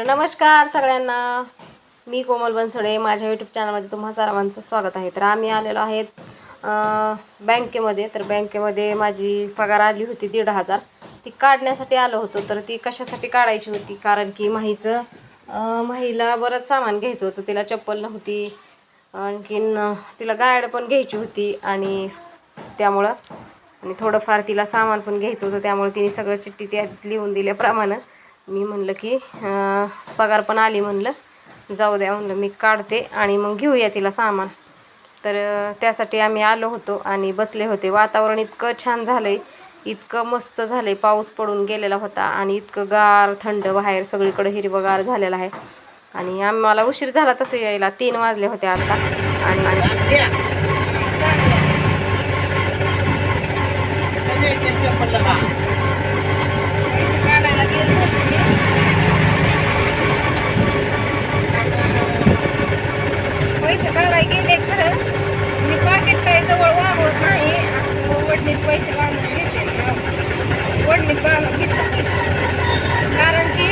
तर नमस्कार सगळ्यांना. मी कोमल बनसोडे. माझ्या यूट्यूब चॅनलमध्ये तुम्हा सर्वांचं स्वागत आहे. तर आम्ही आलेलो आहेत बँकेमध्ये. तर बँकेमध्ये माझी पगार आली होती दीड हजार. ती काढण्यासाठी आलो होतो तर ती कशासाठी काढायची होती? कारण की माहीचं महिला माहीला बरंच सामान घ्यायचं होतं. तिला चप्पल नव्हती. आणखीन तिला गायड पण घ्यायची होती आणि त्यामुळं आणि थोडंफार तिला सामान पण घ्यायचं होतं. त्यामुळे तिने सगळं चिठ्ठी त्यात लिहून दिल्याप्रमाणे मी म्हणलं की पगार पण आली म्हणलं. जाऊ द्या म्हणलं मी काढते आणि मग घेऊया तिला सामान. तर त्यासाठी आम्ही आलो होतो आणि बसले होते. वातावरण इतकं छान झालं आहे इतकं मस्त झालं आहे पाऊस पडून गेलेला होता आणि इतकं गार थंड बाहेर सगळीकडे हिरवगार झालेलं आहे. आणि आम्हाला उशीर झाला तसं यायला. तीन वाजले होते आता. आणि काढायला गेले होते मी. पैसे काढायला गेले खरं मी पाकिट काही जवळ वागवत नाही असं वडणीत पैसे काढून घेते वडणीत बांधून घेतलं पैसे कारण की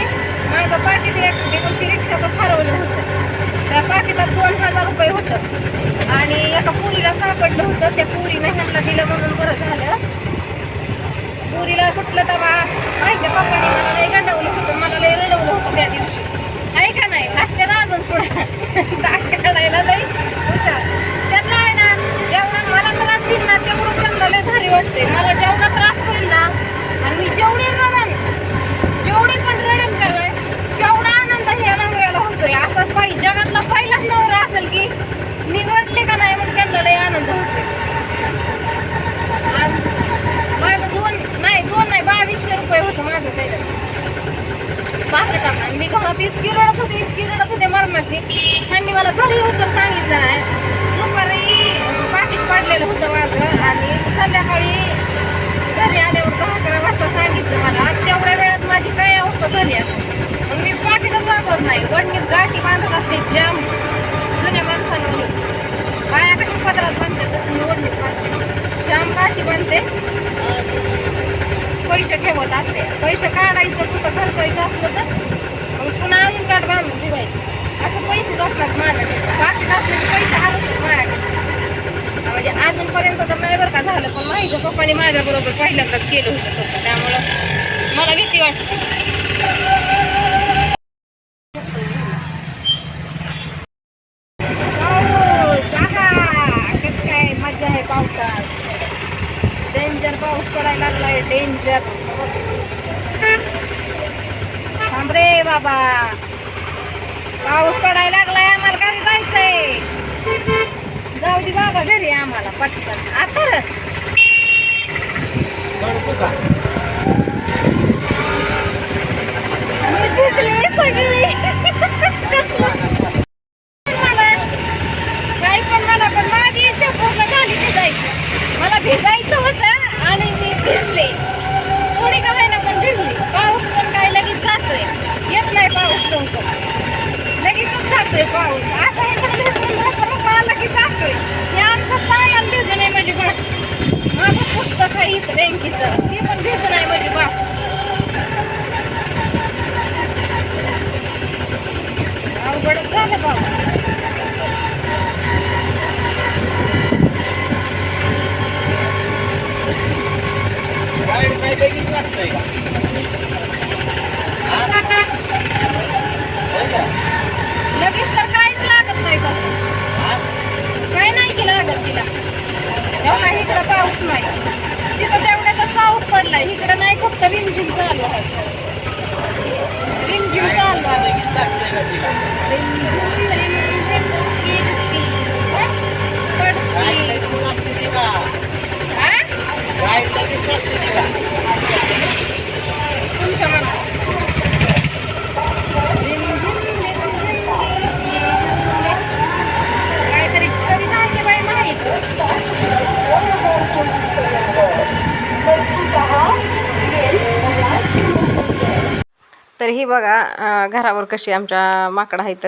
माझं पाकिट एक दिवशी रिक्षातच हरवलं होतं त्या पाकिटात दोन हजार रुपये होतं. आणि एका पुरीला सापडलं होतं. त्या पुरीनं ह्यांना दिलं म्हणून बरं झालं. पुरीला कुठलं तवा माझ्या पप्पाने मला लय गंडवलं होतं. मला लय रडवलं होतं त्या दिवशी. आहे का नाही? असते ना अजून पुढं दात काढायला लय हुशार त्यांना आहे ना जेवढा मला त्रास देईल ना तेवढं त्यांना लय भारी वाटते मला जेवढा त्रास होईल ना आणि मी जेवढी रडण जेवढी पण रडण कराय तेवढा आनंद ह्या नवऱ्याला होतोय असाच पाहिजे जगातला पहिलाच नवरा असेल की मी रडले का नाही मग त्यांना लय आनंद होतोय आणि माझं दोन नाही दोन नाही बावीसशे रुपये होतं माझं त्याच्यात बाहेर टाकणार मी घरात इतकी रडत होते इतकी रडत होते मरणाची मला घरी होतं सांगितलं आहे. दुपारी पाकिट पाडलेलं होतं माझं आणि संध्याकाळी घरी आल्यावर दहा अकरा वाजता सांगितलं मला. तेवढ्या वेळात माझी काय अवस्था घरी असते मग मी पाकिटच मागवत नाही. वडणीत गाठी बांधत असते जाम जुन्या माणसांनी बाया कशी पत्रात बांधतात तसं मी वडणीत बांधते जाम गाठी बांधते पैसे ठेवत असते. पैसे काढायचं कुठं खर्चायचं असलं तर मग पुन्हा अजून कार्ड बांधून ठेवायचे असं पैसे असतात माझ्याकडे बाकी असले की पैसे हरवतात माझ्याकडे म्हणजे अजूनपर्यंत तर नाही बरं का पण माझ्या पप्पाने माझ्याबरोबर पहिल्यांदाच केलं होतं तसं. त्यामुळं मला भीती वाटते. पाऊस. कसं काय? मजा आहे पावसात. डेंजर पाऊस पडायला लागलाय. डेंजर थांब रे बाबा. पाऊस पडायला लागलाय आम्हाला घरी जायचंय जाऊ दे बाबा घरी आम्हाला पटकन आता रे. मी भिजली सगळी मला काही पण मला पण माझी इच्छा पूर्ण झाली भिजायची मला भिजायचं होतं आणि मी भिजले थोडी का ना पण भिजली पाऊस पण काय लगेच जातोय येत नाही पाऊस लवकर ते जातोय पाऊस असं आला की जातोय. हे आमचं सामान भिजून आहे माझी बस. माझं पुस्तक आहे इथं बँकेचं. ते पण भिजून आहे माझी बस. अवघडच झालं बाबा लगेच तर काहीच लागत नाही तसं काय नाही की लागत तिला एवढा इकडं पाऊस नाही तिथं तेवढ्याचाच पाऊस पडलाय इकडं नाही फक्त रिमझिम चालू आहे रिमझिम चालू आहे रिमझिम रिमझिम कीर्ती काय? पडती हा? तुमच्या मनात रिमझिम रिमझिम कीर्ती. काहीतरी कविता आहे बाई म्हणायचं तर ही बघा घरावर कशी आमच्या माकडं आहेत.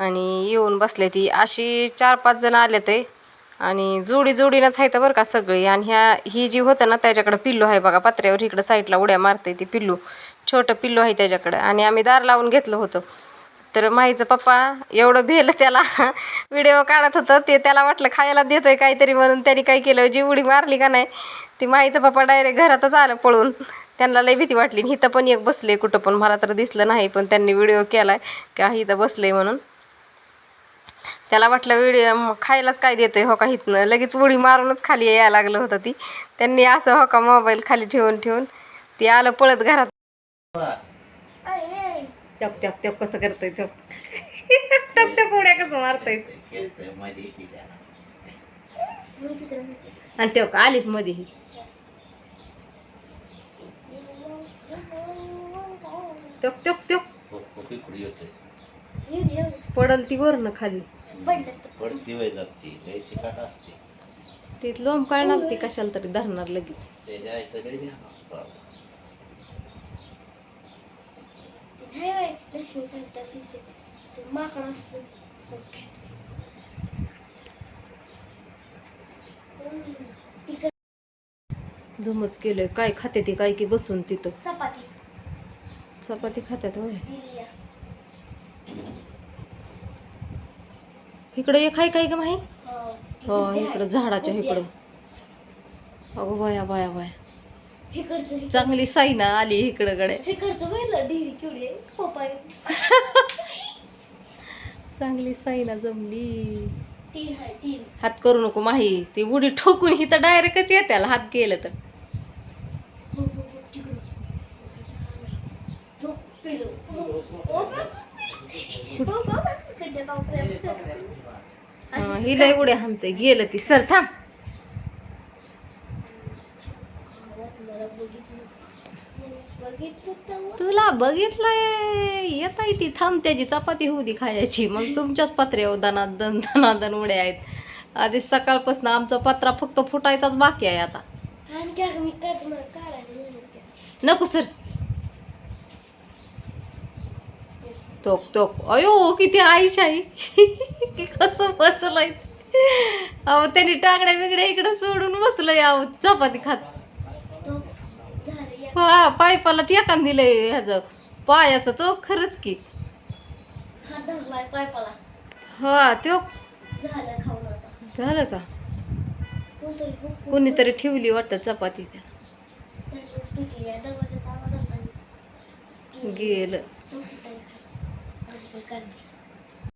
आणि येऊन बसले ती. अशी चार पाच जण आले ते. आणि जोडी जोडीनंच आहेत बरं का सगळी. आणि ह्या ही जी होतं ना त्याच्याकडं पिल्लू आहे बघा. पत्र्यावर इकडं साईडला उड्या मारते ती पिल्लू. छोटं पिल्लू आहे त्याच्याकडं. आणि आम्ही दार लावून घेतलं होतं. तर माईचं पप्पा एवढं भेलं त्याला. व्हिडिओ काढत होतं. ते त्याला वाटलं खायला देतोय काहीतरी म्हणून. त्यांनी काय केलं? जी उडी मारली का नाही? ती माईचं पप्पा डायरेक्ट घरातच आलं पळून. त्यांना लई भीती वाटली. इथं पण एक बसले कुठं पण. मला तर दिसलं नाही पण त्यांनी व्हिडिओ केलाय. का इथं बसले म्हणून. त्याला वाटलं व्हिडिओ खायलाच काय देतोय हो का इथनं. लगेच उडी मारूनच खाली यायला लागलं होतं ती. त्यांनी असं हो का मोबाईल खाली ठेवून ठेवून ती आलं पळत घरात. टक टक टक कसं करतोय टक टक टक उड्या कसं मारतोय. आणि ते आलीच मध्ये ही टक टक टक पडल ती वर ना खाली. पडती वय जाती लयची काट असते ते लोंब काढणार ते कशाला तरी धरणार लगेच. ते जायचं लय ध्यान असतं जमच केलंय. काय खाते ती काय की बसून तिथं. चपाती. चपाती खात्यात होय. इकडं एक आहे काय का माही? हो हो इकडं झाडाच्या इकडं. अगो बाया बाया बाया. इकडचं चांगली साईना आली इकडं कडे इकडचं बघितलं डिरी केवढी आहे. पप्पा चांगली साईना जमली. तीन आहे तीन. हात करू नको माही. ती उडी ठोकून इथं डायरेक्टच येत्याला हात केलं तर हो हो हो तिकडं हो पेलो हो हो का? हो का? इकडच्या कावत्या. हा, लय उड्या हाणते गेलं ती. सर थांब. तुला बघितलंय. येत आहे ती. थांब त्याची चपाती होऊ दे खायची. मग तुमच्याच पत्र्यावर दनादन दनादन उड्या आहेत. आधी सकाळपासून आमचा पत्रा फक्त फुटायचाच बाकी आहे आता. नको सर. तोक तोक. अयो किती आईशाई कसं बसलंय. अहो त्यांनी टांगड्या बिगड्या इकडे सोडून बसलंय अहो चपाती खात. हा पायपाला टेकान दिलंय ह्याचं. पायाचं तो खरंच की. हा तो झालं का? कोणतरी ठेवली वाटतं चपाती त्या. गेलं. तो तिथं आहे. आणि काढते